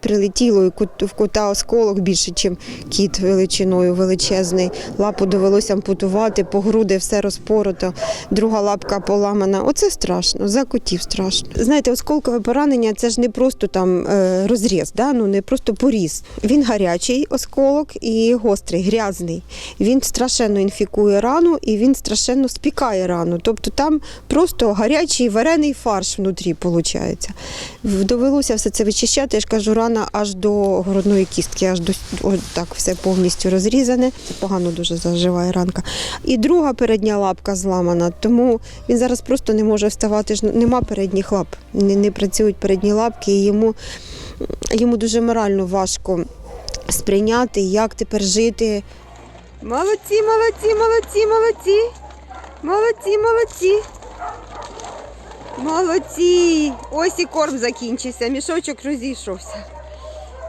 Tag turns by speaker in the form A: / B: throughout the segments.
A: прилетіло в кота осколок більше, ніж кіт величиною величезний. Лапу довелося ампутувати, по груди все розпорото, друга лапка поламана. Оце страшно, за котів страшно. Знаєте, осколкове поранення це ж не просто там е, розріз, да? ну, не просто поріз. Він гарячий осколок і гострий, грязний. Він страшенно інфікує рану і він страшенно спікає рану. Тобто там просто гарячий варений фарш внутрі виходить. Довелося все це вичищати. Я ж кажу, рана аж до грудної кістки, аж до о, так все повністю розрізане. Погано дуже заживає ранка. І друга передня лапка зламана, тому він зараз просто не може вставати. Нема передніх лап, не, не працюють передні лапки, і йому, йому дуже морально важко сприйняти, як тепер жити. Молодці, молодці, молодці, молодці. Молодці, молодці. Молодці. Ось і корм закінчився, мішочок розійшовся.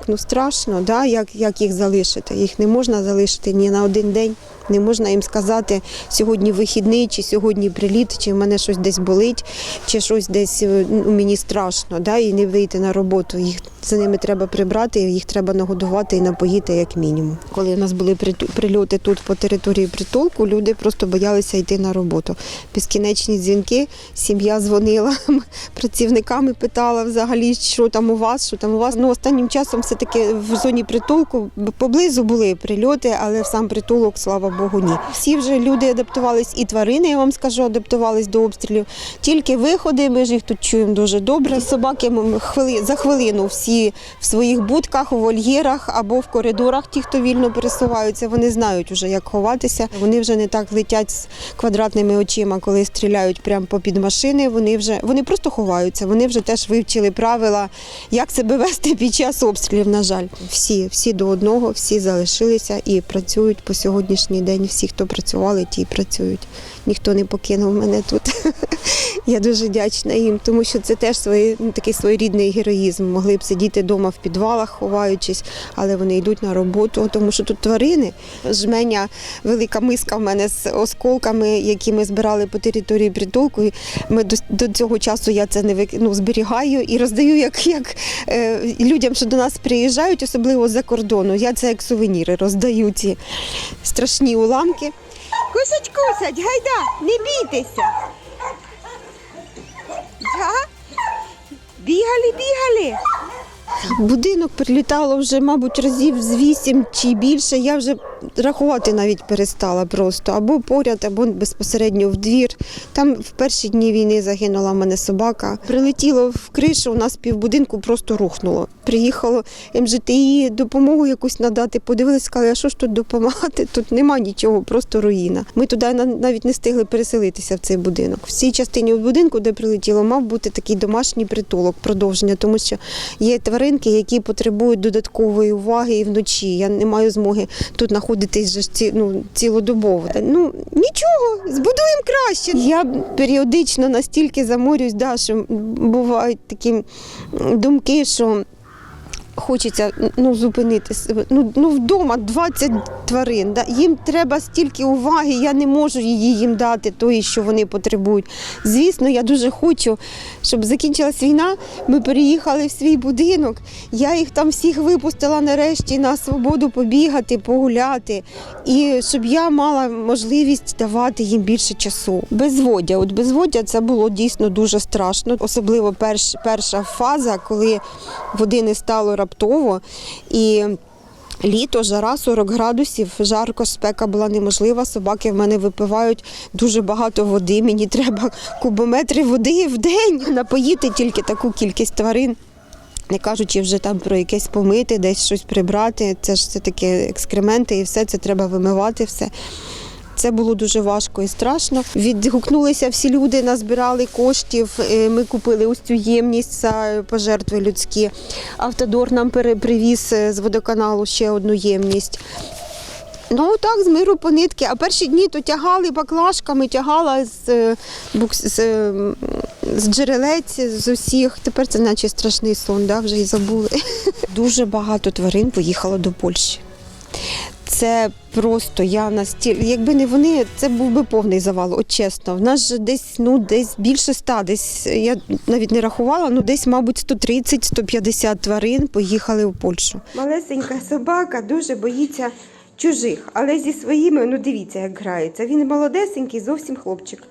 A: Ну страшно, да? як, як їх залишити. Їх не можна залишити ні на один день. Не можна їм сказати, сьогодні вихідний, чи сьогодні приліт, чи в мене щось десь болить, чи щось десь е, ну, мені страшно, да? і не вийти на роботу. Їх за ними треба прибрати, їх треба нагодувати і напоїти як мінімум. Коли у нас були прильоти тут по території притулку, люди просто боялися йти на роботу. Безкінечні дзвінки, сім'я дзвонила працівниками, питала взагалі, що там у вас, що там у вас. Ну останнім часом все таки в зоні притулку поблизу були прильоти, але сам притулок, слава Богу, ні. Всі вже люди адаптувались, і тварини, я вам скажу, адаптувались до обстрілів. Тільки виходи, ми ж їх тут чуємо дуже добре. Собаки за хвилину всі в своїх будках, у вольєрах або в коридорах, ті, хто вільно пересуваються, вони знають вже, як ховатися. Вони вже не так летять з квадратними очима, коли стріляють прямо попід машини. Вони вже вони просто ховаються. Вони вже теж вивчили правила, як себе вести під час обстрілів. На жаль, всі, всі до одного, всі залишилися і працюють по сьогоднішній день. Всі, хто працювали, ті працюють. Ніхто не покинув мене тут. Я дуже вдячна їм, тому що це теж свої, ну, такий своєрідний героїзм. Могли б сидіти вдома в підвалах, ховаючись, але вони йдуть на роботу, тому що тут тварини. Жменя, велика миска в мене з осколками, які ми збирали по території притулку. Ми до, до цього часу я це не ну, зберігаю і роздаю як, як е, людям, що до нас приїжджають, особливо з-за кордону. Я це як сувеніри роздаю ці страшні уламки. Кусять, кусять, гайда, не бійтеся. Да? Бігали, бігали. Будинок прилітало вже, мабуть, разів з вісім чи більше. Я вже рахувати навіть перестала просто. Або поряд, або безпосередньо в двір. Там в перші дні війни загинула в мене собака. Прилетіло в кришу, у нас півбудинку просто рухнуло. Приїхало МЖТІ, допомогу якусь надати. Подивилися, сказали, а що ж тут допомагати? Тут нема нічого, просто руїна. Ми туди на- навіть не встигли переселитися в цей будинок. В цій частині будинку, де прилетіло, мав бути такий домашній притулок, продовження, тому що є тваринки, які потребують додаткової уваги і вночі. Я не маю змоги тут знаходитись ці, ну, цілодобово. Ну нічого, збудуємо краще. Я періодично настільки заморюсь, да, що бувають такі думки, що. Хочеться ну, себе. Ну, ну вдома 20 тварин. Да? Їм треба стільки уваги, я не можу її їм дати, тої, що вони потребують. Звісно, я дуже хочу, щоб закінчилась війна. Ми переїхали в свій будинок. Я їх там всіх випустила нарешті на свободу побігати, погуляти. І щоб я мала можливість давати їм більше часу. Безводя. От безводя це було дійсно дуже страшно, особливо перш, перша фаза, коли води не стало раптово. І Літо, жара 40 градусів, жарко, спека була неможлива. Собаки в мене випивають дуже багато води. Мені треба кубометри води в день напоїти тільки таку кількість тварин. Не кажучи вже там про якесь помити, десь щось прибрати. Це ж все таки екскременти і все це треба вимивати. все. Це було дуже важко і страшно. Відгукнулися всі люди, назбирали коштів. Е, Ми купили ось цю ємність за пожертви людські. Автодор нам привіз е, з водоканалу ще одну ємність. Ну так, з миру по нитки. А перші дні то тягали баклажками, тягала з, е, з, з джерелець з усіх. Тепер це наче страшний сон, да? вже й забули. Дуже багато тварин поїхало до Польщі. Це просто я настільки, якби не вони, це був би повний завал, от чесно. В нас же десь, ну, десь більше ста, десь я навіть не рахувала, ну десь, мабуть, 130-150 тварин поїхали у Польщу. Малесенька собака дуже боїться чужих, але зі своїми, ну дивіться, як грається. Він молодесенький, зовсім хлопчик.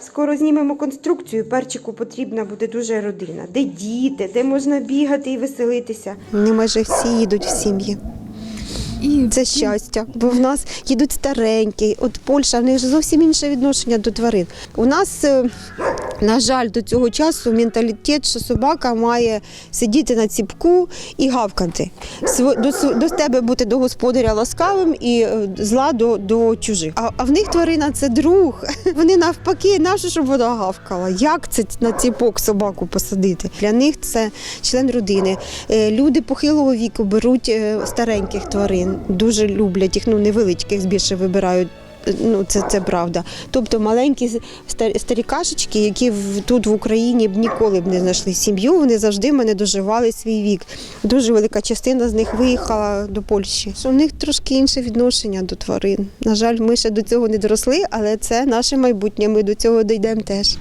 A: Скоро знімемо конструкцію. Перчику потрібна буде дуже родина. Де діти, де можна бігати і веселитися. Вони майже всі їдуть в сім'ї.
B: І
A: Це щастя, бо в нас їдуть старенькі. От Польща, в них ж зовсім інше відношення до тварин. У нас, е, на жаль, до цього часу менталітет, що собака має сидіти на ціпку і гавкати. До, до тебе бути до господаря ласкавим і е, зла до, до чужих. А, а в них тварина це друг. Вони навпаки, нащо, щоб вона гавкала? Як це на ціпок собаку посадити? Для них це член родини. Е, Люди похилого віку беруть стареньких тварин, дуже люблять їх, ну невеличких більше вибирають. Ну, це, це правда. Тобто маленькі старі кашечки, які в, тут в Україні б ніколи б не знайшли сім'ю, вони завжди мене доживали свій вік. Дуже велика частина з них виїхала до Польщі. У них трошки інше відношення до тварин. На жаль, ми ще до цього не доросли, але це наше майбутнє. Ми до цього дійдемо теж.